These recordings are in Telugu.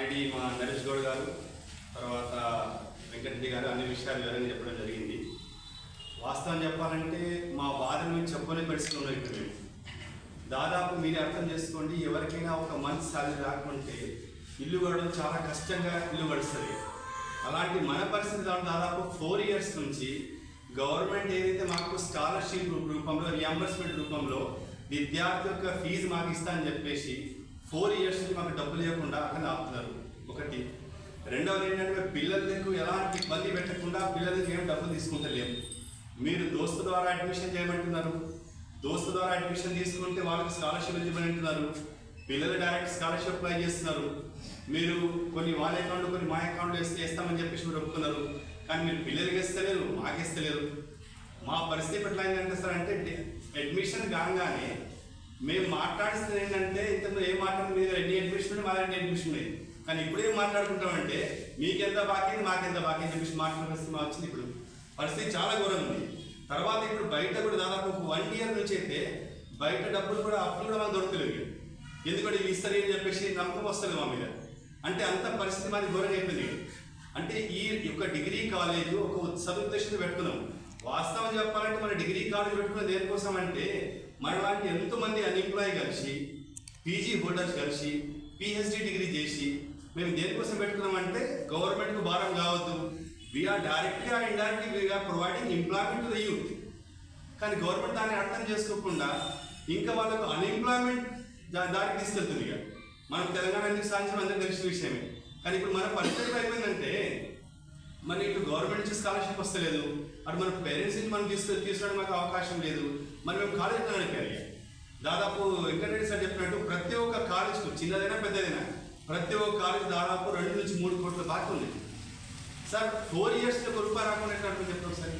ఆల్రెడీ మా నరేష్ గౌడ్ గారు తర్వాత వెంకటరెడ్డి గారు అన్ని విషయాలు వివరంగా చెప్పడం జరిగింది. వాస్తవం చెప్పాలంటే మా బాధను మేము చెప్పని పరిస్థితులు ఉన్నాయి ఇక్కడ. మేము దాదాపు మీరే అర్థం చేసుకోండి ఎవరికైనా ఒక మంచి సాలరీ రాకుంటే ఇల్లు గడవడం చాలా కష్టంగా ఇల్లు గడుస్తుంది. అలాంటి మన పరిస్థితి దాదాపు ఫోర్ ఇయర్స్ నుంచి గవర్నమెంట్ ఏదైతే మాకు స్కాలర్షిప్ రూపంలో రియంబర్స్మెంట్ రూపంలో విద్యార్థి యొక్క ఫీజు మాకు ఇస్తా అని చెప్పేసి ఫోర్ ఇయర్స్ నుంచి మాకు డబ్బులు ఇవ్వకుండా అక్కడ ఆపుతున్నారు. ఒకటి. రెండవది ఏంటంటే పిల్లలకు ఎలాంటి ఇబ్బంది పెట్టకుండా పిల్లలకి దగ్గర ఏం డబ్బులు తీసుకుంటలేము. మీరు దోస్తు ద్వారా అడ్మిషన్ చేయమంటున్నారు. దోస్తు ద్వారా అడ్మిషన్ తీసుకుంటే వాళ్ళకి స్కాలర్షిప్ ఇవ్వమంటున్నారు పిల్లలు డైరెక్ట్ స్కాలర్షిప్ అప్లై చేస్తున్నారు. మీరు కొన్ని వాళ్ళ అకౌంట్ కొన్ని మా అకౌంట్లో వేస్తే వేస్తామని చెప్పేసి మీరు ఒప్పుకున్నారు. కానీ మీరు పిల్లలకి ఇస్తలేరు మాకు ఇస్తలేరు మా పరిస్థితి ఎట్లా అయిందంటే సార్ అంటే అడ్మిషన్ కాగానే మేము మాట్లాడిస్తుంది ఏంటంటే ఇంతకు ఏం మాట్లాడుతుంది మీ ఎన్ని అడ్మిషన్ ఉన్నాయి మా దగ్గర ఎన్ని అడ్మిషన్ ఉన్నాయి కానీ ఇప్పుడు ఏం మాట్లాడుకుంటామంటే మీకెంత బాకీ ఉంది, మాకెంత బాకీ అని చెప్పేసి మాట్లాడే మా వచ్చింది ఇప్పుడు. పరిస్థితి చాలా ఘోరంగా ఉంది. తర్వాత ఇప్పుడు బయట కూడా దాదాపు వన్ ఇయర్ నుంచి అయితే బయట డబ్బులు కూడా అప్పులు కూడా మాకు దొరకలేదు. ఎందుకంటే ఇవి ఇస్తారు అని చెప్పేసి నమ్మకం వస్తుంది మా మీద. అంటే అంత పరిస్థితి మాది ఘోరంగా అయిపోయింది. అంటే ఈ యొక్క డిగ్రీ కాలేజ్ ఒక సదుద్దేశంతో పెట్టుకున్నాం. వాస్తవం చెప్పాలంటే మన డిగ్రీ కాలేజ్ పెట్టుకున్న దేనికోసం అంటే మనలాంటి ఎంతోమంది అన్ఎంప్లాయ్ కలిసి పీజీ హోల్డర్స్ కలిసి పిహెచ్డి డిగ్రీ చేసి మేము దేనికోసం పెట్టుకున్నామంటే గవర్నమెంట్కు భారం కావద్దు. వీఆర్ డైరెక్ట్గా ఇండైరెక్ట్గా we're providing employment to the youth కానీ గవర్నమెంట్ దాన్ని అర్థం చేసుకోకుండా ఇంకా వాళ్ళకు అన్ఎంప్లాయ్మెంట్ దారికి తీసుకెళ్తుంది ఇక. మనం తెలంగాణ ఎందుకు సాధించడం అందరికీ తెలిసిన విషయమే. కానీ ఇప్పుడు మన పరిస్థితి ఏమైందంటే మరి ఇటు గవర్నమెంట్ నుంచి స్కాలర్షిప్ వస్తలేదు. అటు మన పేరెంట్స్ని మనం తీసుకు తీసుకోవడం మాకు అవకాశం లేదు. మరి మేము కాలేజ్ నడిపారు దాదాపు వెంకటరెడ్డి సార్ చెప్పినట్టు ప్రతి ఒక్క కాలేజ్కు చిన్నదైనా పెద్దదైనా ప్రతి ఒక్క కాలేజ్ దాదాపు రెండు నుంచి మూడు కోట్ల బాకీ ఉంది. సార్ ఫోర్ ఇయర్స్ ఒక రూపాయి రాకుండా ఎట్లా అర్థం చెప్తాం సార్?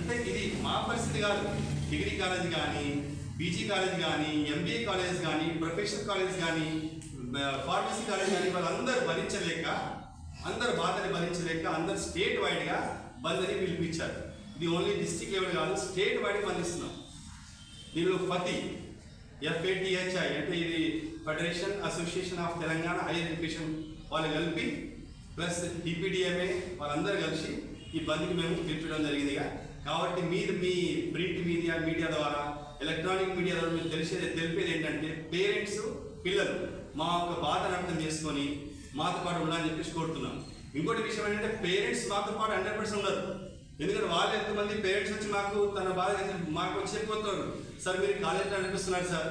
అంటే ఇది మా పరిస్థితి కాదు. డిగ్రీ కాలేజ్ కానీ పీజీ కాలేజ్ కానీ ఎంబీఏ కాలేజ్ కానీ ప్రొఫెషనల్ కాలేజ్ కానీ ఫార్మసీ కాలేజ్ కానీ వాళ్ళందరూ భరించలేక అందరు బాధని భరించలేక అందరు స్టేట్ వైడ్గా బంద్ అని పిలిపించారు. ఇది ఓన్లీ డిస్టిక్ లెవెల్ కాదు స్టేట్ వైడ్ మందిస్తున్నాం దీనిలో ఫతి ఎఫ్ఏటిహెచ్ఐ అంటే ఇది federation association of Telangana higher education వాళ్ళు కలిపి ప్లస్ డిపిడిఎంఏ వాళ్ళందరూ కలిసి ఈ బంద్కి మేము పిలిపించడం జరిగిందిగా. కాబట్టి మీరు మీ ప్రింట్ మీడియా మీడియా ద్వారా ఎలక్ట్రానిక్ మీడియా ద్వారా మీరు తెలిసేది తెలిపేది ఏంటంటే పేరెంట్స్ పిల్లలు మా యొక్క బాధను అర్థం చేసుకొని మాతో పాటు ఉండాలని చెప్పేసి కోరుతున్నాం. ఇంకోటి విషయం ఏంటంటే పేరెంట్స్ మాతో పాటు హండ్రెడ్ పర్సెంట్ ఉన్నారు. ఎందుకంటే వాళ్ళు ఎంతమంది పేరెంట్స్ వచ్చి మాకు తన బాధ మాకు వచ్చి చెప్పిపోతున్నారు సార్ మీరు కాలేజీలో అనిపిస్తున్నారు సార్.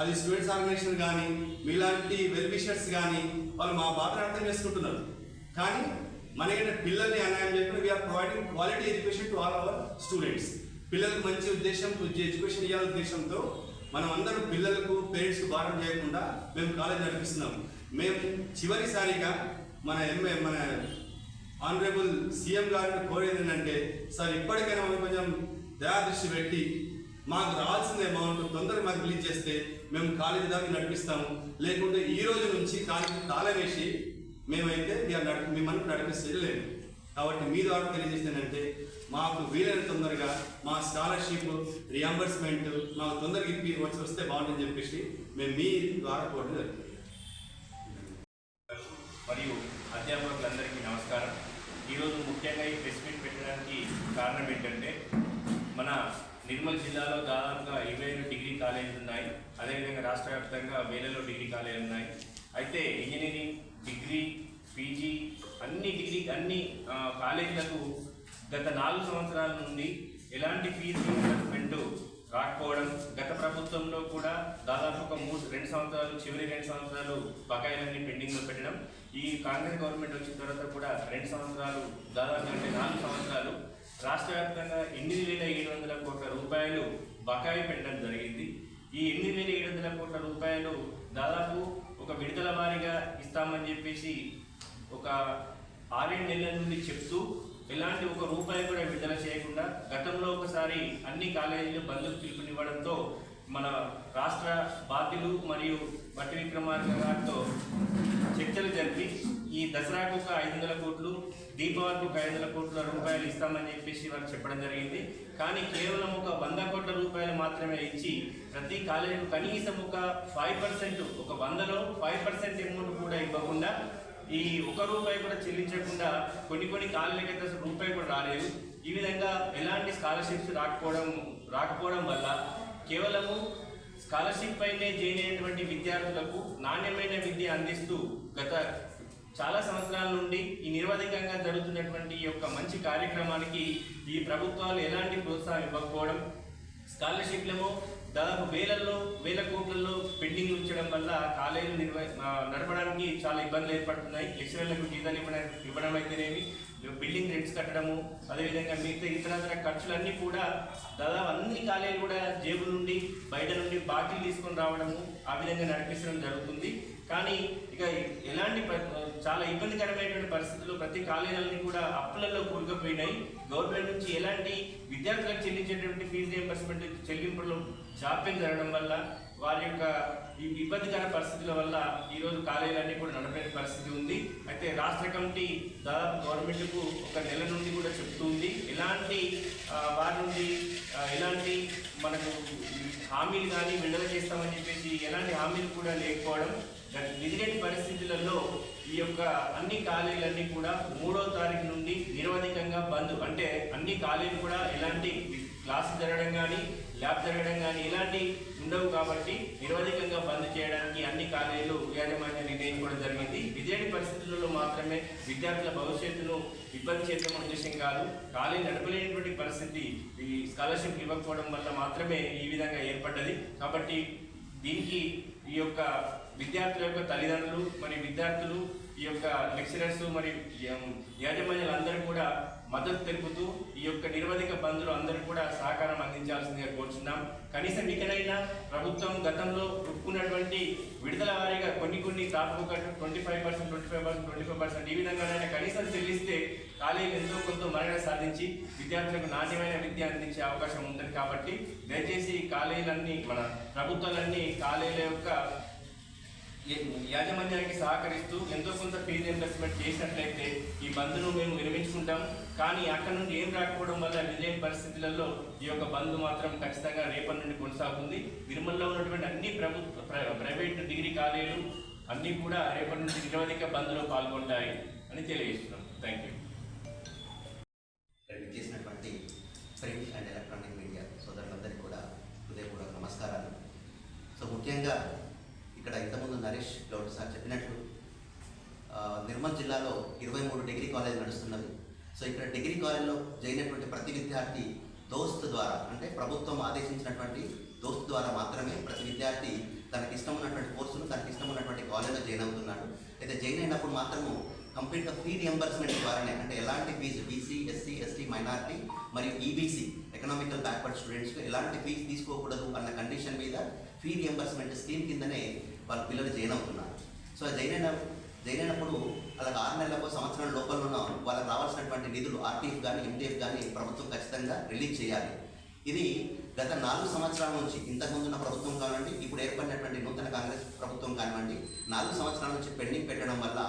అది స్టూడెంట్స్ ఆర్గనైజేషన్ కానీ మీలాంటి వెల్విషర్స్ కానీ వాళ్ళు మా బాధను అర్థం చేసుకుంటున్నారు. కానీ మనకంటే పిల్లల్ని అన్యాయం చేయకుండా we're providing quality education to all our students పిల్లలకు మంచి ఉద్దేశం ఎడ్యుకేషన్ ఇవ్వాలి ఉద్దేశంతో మనం అందరం పిల్లలకు పేరెంట్స్కు భారం చేయకుండా మేము కాలేజ్ నడిపిస్తున్నాం మేము చివరిసారిగా మన ఎంఏ మన ఆనరేబుల్ సీఎం గారిని కోరేది ఏంటంటే సార్ ఇప్పటికైనా మనం కొంచెం దయా దృష్టి పెట్టి మాకు రావాల్సిందే అమౌంట్ తొందరగా మాకు రిలీజ్ చేస్తే మేము కాలేజీ దాకా నడిపిస్తాము. లేకుంటే ఈ రోజు నుంచి కాలేజీ తాళం వేసి మేమైతే ఇక మిమ్మల్ని నడిపిస్తే లేదు. కాబట్టి మీ ద్వారా తెలియజేసేదంటే మాకు వీలైన తొందరగా మా స్కాలర్షిప్ రియంబర్స్మెంట్ మాకు తొందరగా ఇప్పి వచ్చి వస్తే బాగుంటుందని చెప్పేసి మేము మీ ద్వారా కోరడం నిర్మల్ జిల్లాలో దాదాపుగా ఇరవై ఐదు డిగ్రీ కాలేజీలు ఉన్నాయి. అదేవిధంగా రాష్ట్ర వ్యాప్తంగా వేలలో డిగ్రీ కాలేజీలు ఉన్నాయి. అయితే ఇంజనీరింగ్ డిగ్రీ పీజీ అన్ని డిగ్రీ అన్ని కాలేజీలకు గత నాలుగు సంవత్సరాల నుండి ఎలాంటి ఫీజు రీఇంబర్స్మెంట్ రాకపోవడం గత ప్రభుత్వంలో కూడా దాదాపు ఒక మూడు రెండు సంవత్సరాలు చివరి రెండు సంవత్సరాలు బకాయిలన్నీ పెండింగ్లో పెట్టడం ఈ కాంగ్రెస్ గవర్నమెంట్ వచ్చిన తర్వాత కూడా రెండు సంవత్సరాలు దాదాపు అంటే నాలుగు సంవత్సరాలు రాష్ట్ర వ్యాప్తంగా ఎనిమిది వేల ఏడు వందల కోట్ల రూపాయలు బకాయి పెట్టడం జరిగింది. ఈ ఎనిమిది వేల ఏడు వందల కోట్ల రూపాయలు దాదాపు ఒక విడుదల వారీగా ఇస్తామని చెప్పేసి ఒక ఆరేడు నెలల నుండి చెప్తూ ఎలాంటి ఒక రూపాయి కూడా విడుదల చేయకుండా గతంలో ఒకసారి అన్ని కాలేజీలు బంధుకు పిలుపునివ్వడంతో మన రాష్ట్ర బాధ్యులు మరియు బట్టి విక్రమార్క గారితో చర్చలు ఈ దసరాకు ఒక ఐదు వందల కోట్లు దీపావళికి ఒక ఐదు వందల కోట్ల రూపాయలు ఇస్తామని చెప్పేసి వాళ్ళు చెప్పడం జరిగింది. కానీ కేవలం ఒక వంద కోట్ల రూపాయలు మాత్రమే ఇచ్చి ప్రతి కాలేజీకి కనీసం ఒక ఫైవ్ పర్సెంట్ ఒక వందలో ఫైవ్ పర్సెంట్ అమౌంట్ కూడా ఇవ్వకుండా ఈ ఒక రూపాయి కూడా చెల్లించకుండా కొన్ని కొన్ని కాలేజీలకి అసలు రూపాయి కూడా రాలేదు. ఈ విధంగా ఎలాంటి స్కాలర్షిప్స్ రాకపోవడం రాకపోవడం వల్ల కేవలము స్కాలర్షిప్ పైనే జాయిన్ అయినటువంటి విద్యార్థులకు నాణ్యమైన విద్య అందిస్తూ గత చాలా సంవత్సరాల నుండి ఈ నిరవధికంగా జరుగుతున్నటువంటి ఈ యొక్క మంచి కార్యక్రమానికి ఈ ప్రభుత్వాలు ఎలాంటి ప్రోత్సాహం ఇవ్వకపోవడం స్కాలర్షిప్లేమో దాదాపు వేలల్లో వేల కోట్లలో పెండింగ్ ఉంచడం వల్ల కాలేజీలు నిర్వ నడపడానికి చాలా ఇబ్బందులు ఏర్పడుతున్నాయి. లెక్చరర్లకు జీతాలు ఇవ్వడం ఇవ్వడం అయితేనేమి బిల్డింగ్ రెంట్స్ కట్టడము అదేవిధంగా మిగతా ఇతర ఖర్చులన్నీ కూడా దాదాపు అన్ని కాలేజీలు కూడా జేబు నుండి బయట నుండి బాకీలు తీసుకొని రావడము ఆ విధంగా నడిపించడం జరుగుతుంది. కానీ ఇక ఎలాంటి చాలా ఇబ్బందికరమైనటువంటి పరిస్థితుల్లో ప్రతి కాలేజీలన్నీ కూడా అప్పులలో కూరుకుపోయినాయి. గవర్నమెంట్ నుంచి ఎలాంటి విద్యార్థులకు చెల్లించేటువంటి ఫీజు రియంబర్స్మెంట్ చెల్లింపులు జాప్యం జరగడం వల్ల వారి యొక్క ఈ ఇబ్బందికర పరిస్థితుల వల్ల ఈరోజు కాలేజీలన్నీ కూడా నడపే పరిస్థితి ఉంది. అయితే రాష్ట్ర కమిటీ దాదాపు గవర్నమెంట్కు ఒక నెల నుండి కూడా చెప్తుంది ఎలాంటి వారి నుండి ఎలాంటి మనకు హామీలు కానీ విడుదల చేస్తామని చెప్పేసి ఎలాంటి హామీలు కూడా లేకపోవడం విజిలెంట్ పరిస్థితులలో ఈ యొక్క అన్ని కాలేజీలన్నీ కూడా మూడో తారీఖు నుండి నిరవధికంగా బంద్. అంటే అన్ని కాలేజీలు కూడా ఎలాంటి క్లాస్ జరగడం కానీ ల్యాబ్ జరగడం కానీ ఇలాంటి ఉండవు కాబట్టి నిరవధికంగా బంద్ చేయడానికి అన్ని కాలేజీలు యాజమాన్యం నిర్ణయించుకోవడం జరిగింది. విజయని పరిస్థితులలో మాత్రమే విద్యార్థుల భవిష్యత్తును ఇబ్బంది చేయడం ఉద్దేశం కాదు. కాలేజీ నడపలేనటువంటి పరిస్థితి ఈ స్కాలర్షిప్ ఇవ్వకపోవడం వల్ల మాత్రమే ఈ విధంగా ఏర్పడ్డది. కాబట్టి దీనికి ఈ యొక్క విద్యార్థుల యొక్క తల్లిదండ్రులు మరి విద్యార్థులు ఈ యొక్క లెక్చరర్స్ మరి యాజమాన్యాలందరూ కూడా మద్దతు తెలుపుతూ ఈ యొక్క నిరవధిక బంధులు అందరూ కూడా సహకారం అందించాల్సిందిగా కోరుచున్నాం. కనీసం ఇకనైనా ప్రభుత్వం గతంలో ఒప్పుకున్నటువంటి విడుదల వారీగా కొన్ని కొన్ని దాదాపు twenty five percent twenty five percent twenty five percent ఈ విధంగానైనా కనీసం చెల్లిస్తే కాలేజీలు ఎంతో కొంత మరణ సాధించి విద్యార్థులకు నాణ్యమైన విద్య అందించే అవకాశం ఉంటుంది కాబట్టి దయచేసి కాలేజీలన్నీ మన ప్రభుత్వాలన్నీ కాలేజీల యొక్క యాజమాన్యానికి సహకరిస్తూ ఎంతో కొంత ఫీజు ఇన్వెస్ట్మెంట్ చేసినట్లయితే ఈ బంద్ను మేము విరమించుకుంటాం. కానీ అక్కడ నుండి ఏం రాకపోవడం వల్ల విజయం పరిస్థితులలో ఈ యొక్క బంద్ మాత్రం ఖచ్చితంగా రేపటి నుండి కొనసాగుతుంది. నిర్మల్లో ఉన్నటువంటి అన్ని ప్రభుత్వ ప్ర- ప్రైవేట్ డిగ్రీ కాలేజీలు అన్నీ కూడా రేపటి నుండి నిరవధిక బంద్లో పాల్గొంటాయి అని తెలియజేస్తున్నాం. థ్యాంక్ యూ చేసినటువంటి ప్రింట్ అండ్ ఎలక్ట్రానిక్ మీడియా సోదరులందరికీ కూడా హృదయపూర్వక నమస్కారాలు. సో ముఖ్యంగా ఇక్కడ ఇంతకుముందు నరేష్ గౌడ్ సార్ చెప్పినట్లు నిర్మల్ జిల్లాలో ఇరవై మూడు డిగ్రీ కాలేజ్ నడుస్తున్నది సో ఇక్కడ డిగ్రీ కాలేజ్లో జరిగినటువంటి ప్రతి విద్యార్థి దోస్త్ ద్వారా అంటే ప్రభుత్వం ఆదేశించినటువంటి దోస్త్ ద్వారా మాత్రమే ప్రతి విద్యార్థి తనకి ఇష్టం ఉన్నటువంటి కోర్సును తనకి ఇష్టం ఉన్నటువంటి కాలేజ్లో జాయిన్ అవుతున్నాడు. అయితే జాయిన్ అయినప్పుడు మాత్రము కంప్లీట్గా ఫీ రియంబర్స్మెంట్ ద్వారానే అంటే ఎలాంటి fee BC SC ST minority మరియు ఈబీసీ ఎకనామికల్ బ్యాక్వర్డ్ స్టూడెంట్స్కి ఎలాంటి ఫీజు తీసుకోకూడదు అన్న కండిషన్ మీద ఫీ రియంబర్స్మెంట్ స్కీమ్ కిందనే వాళ్ళ పిల్లలు జైన్ అవుతున్నారు. సో జైన్ అయిన జైన్ అయినప్పుడు అలాగ ఆరు నెలలకు సంవత్సరం లోపల ఉన్న వాళ్ళకి రావాల్సినటువంటి నిధులు ఆర్టీఎఫ్ కానీ ఎంటీఎఫ్ కానీ ప్రభుత్వం ఖచ్చితంగా రిలీజ్ చేయాలి. ఇది గత నాలుగు సంవత్సరాల నుంచి ఇంతకుముందు ఉన్న ప్రభుత్వం కానివ్వండి ఇప్పుడు ఏర్పడినటువంటి నూతన కాంగ్రెస్ ప్రభుత్వం కానివ్వండి నాలుగు సంవత్సరాల నుంచి పెండింగ్ పెట్టడం వల్ల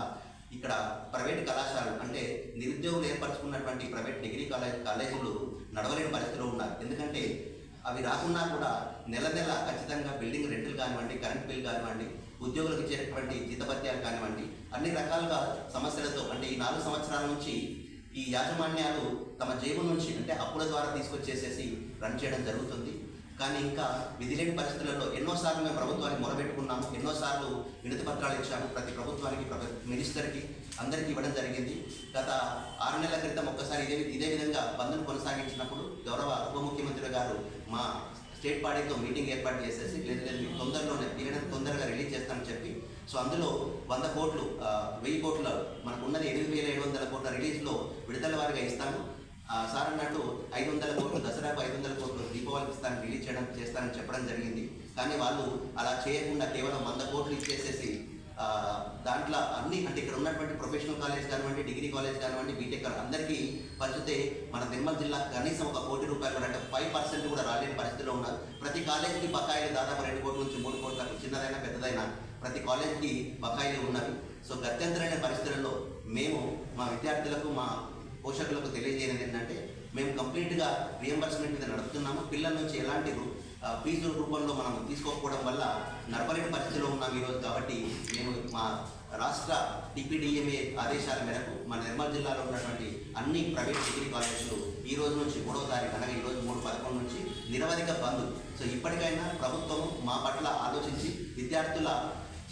ఇక్కడ ప్రైవేట్ కళాశాలలు అంటే నిరుద్యోగులు ఏర్పరచుకున్నటువంటి ప్రైవేట్ డిగ్రీ కాలేజ్ కాలేజీలు నడవలేని పరిస్థితిలో ఉన్నారు. ఎందుకంటే అవి రాకుండా కూడా నెల నెల ఖచ్చితంగా బిల్డింగ్ రెంట్లు కానివ్వండి కరెంట్ బిల్ కానివ్వండి ఉద్యోగులకు ఇచ్చేటటువంటి జీతభత్యాలు కానివ్వండి అన్ని రకాలుగా సమస్యలతో అంటే ఈ నాలుగు సంవత్సరాల నుంచి ఈ యాజమాన్యాలు తమ జేబు నుంచి అంటే అప్పుల ద్వారా తీసుకొచ్చేసేసి రన్ చేయడం జరుగుతుంది. కానీ ఇంకా విధి లేని పరిస్థితులలో ఎన్నోసార్లు మేము ప్రభుత్వానికి మొరబెట్టుకున్నాము ఎన్నోసార్లు వినతి పత్రాలు ఇచ్చాము ప్రతి ప్రభుత్వానికి ప్రభు మినిస్టర్కి అందరికీ ఇవ్వడం జరిగింది. గత ఆరు నెలల క్రితం ఒక్కసారి ఇదే ఇదే విధంగా బంద్ను కొనసాగించినప్పుడు గౌరవ ఉప ముఖ్యమంత్రి గారు మా స్టేట్ పార్టీతో మీటింగ్ ఏర్పాటు చేసేసి లేదు లేదు మీకు తొందరలోనే వీలైనంత తొందరగా రిలీజ్ చేస్తామని చెప్పి సో అందులో వంద కోట్లు వెయ్యి కోట్ల మనకు ఉన్నది ఎనిమిది వేల ఏడు వందల కోట్ల రిలీజ్లో విడుదల వారిగా ఇస్తాను. సార్ అన్నట్టు ఐదు వందల కోట్లు దసరాకు ఐదు వందల కోట్లు దీపావళికి ఇస్తాను రిలీజ్ చేయడం చేస్తానని చెప్పడం జరిగింది. కానీ వాళ్ళు అలా చేయకుండా కేవలం వంద కోట్లు ఇచ్చేసేసి దాంట్లో అన్ని అంటే ఇక్కడ ఉన్నటువంటి ప్రొఫెషనల్ కాలేజ్ కానివ్వండి డిగ్రీ కాలేజ్ కానివ్వండి బీటెక్ అందరికీ పంచితే మన నిర్మల్ జిల్లా కనీసం ఒక కోటి రూపాయలు అంటే ఫైవ్ పర్సెంట్ కూడా రాలేని పరిస్థితిలో ఉన్నారు. ప్రతి కాలేజీకి బకాయిలు దాదాపు రెండు కోట్ల నుంచి మూడు కోట్లకు చిన్నదైనా పెద్దదైనా ప్రతి కాలేజీకి బకాయిలు ఉన్నవి. సో గత్యంతరైన పరిస్థితులలో మేము మా విద్యార్థులకు మా పోషకులకు తెలియజేయడం ఏంటంటే మేము కంప్లీట్గా రియంబర్స్మెంట్ మీద నడుపుతున్నాము. పిల్లల నుంచి ఎలాంటి రు- ఫీజు రూపంలో మనం తీసుకోకపోవడం వల్ల నడపలేని పరిస్థితిలో ఉన్నాం ఈరోజు కాబట్టి మేము మా రాష్ట్ర డిపిడిఎంఏ ఆదేశాల మేరకు మన నిర్మల్ జిల్లాలో ఉన్నటువంటి అన్ని ప్రైవేట్ డిగ్రీ కాలేజీలు ఈ రోజు నుంచి మూడో తారీఖు అనగా ఈ రోజు మూడు పదకొండు నుంచి నిరవధిక బంద్. సో ఇప్పటికైనా ప్రభుత్వం మా పట్ల ఆలోచించి విద్యార్థుల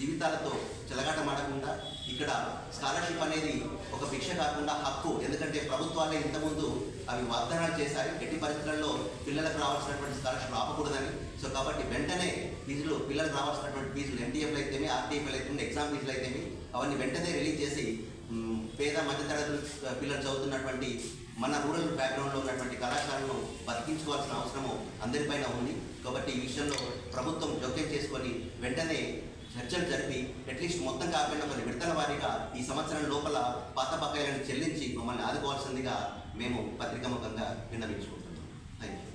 జీవితాలతో చెలగాటమాడకుండా ఇక్కడ స్కాలర్షిప్ అనేది ఒక భిక్ష కాకుండా హక్కు. ఎందుకంటే ప్రభుత్వాలే ఇంతకుముందు అవి వాగ్దానాలు చేశాయి. ఎట్టి పరిస్థితుల్లో పిల్లలకు రావాల్సినటువంటి స్కాలర్షిప్ ఆపకూడదని. సో కాబట్టి వెంటనే ఫీజులు పిల్లలకు రావాల్సినటువంటి ఫీజులు ఎన్టీఎఫ్లు అయితేమి ఆర్టీఎఫ్లు అయితే ఎగ్జామ్ ఫీజులు అయితేమి అవన్నీ వెంటనే రిలీజ్ చేసి పేద మధ్యతరగతి పిల్లలు చదువుతున్నటువంటి మన రూరల్ బ్యాక్గ్రౌండ్లో ఉన్నటువంటి కళాశాలను బతికించుకోవాల్సిన అవసరము అందరిపైన ఉంది. కాబట్టి ఈ విషయంలో ప్రభుత్వం జోక్యం చేసుకొని వెంటనే చర్చలు జరిపి అట్లీస్ట్ మొత్తం కాకుండా కొన్ని విడతల వారీగా ఈ సంవత్సరం లోపల పాత బకాయిలను చెల్లించి మమ్మల్ని ఆదుకోవాల్సిందిగా మేము పత్రికాముఖంగా యూ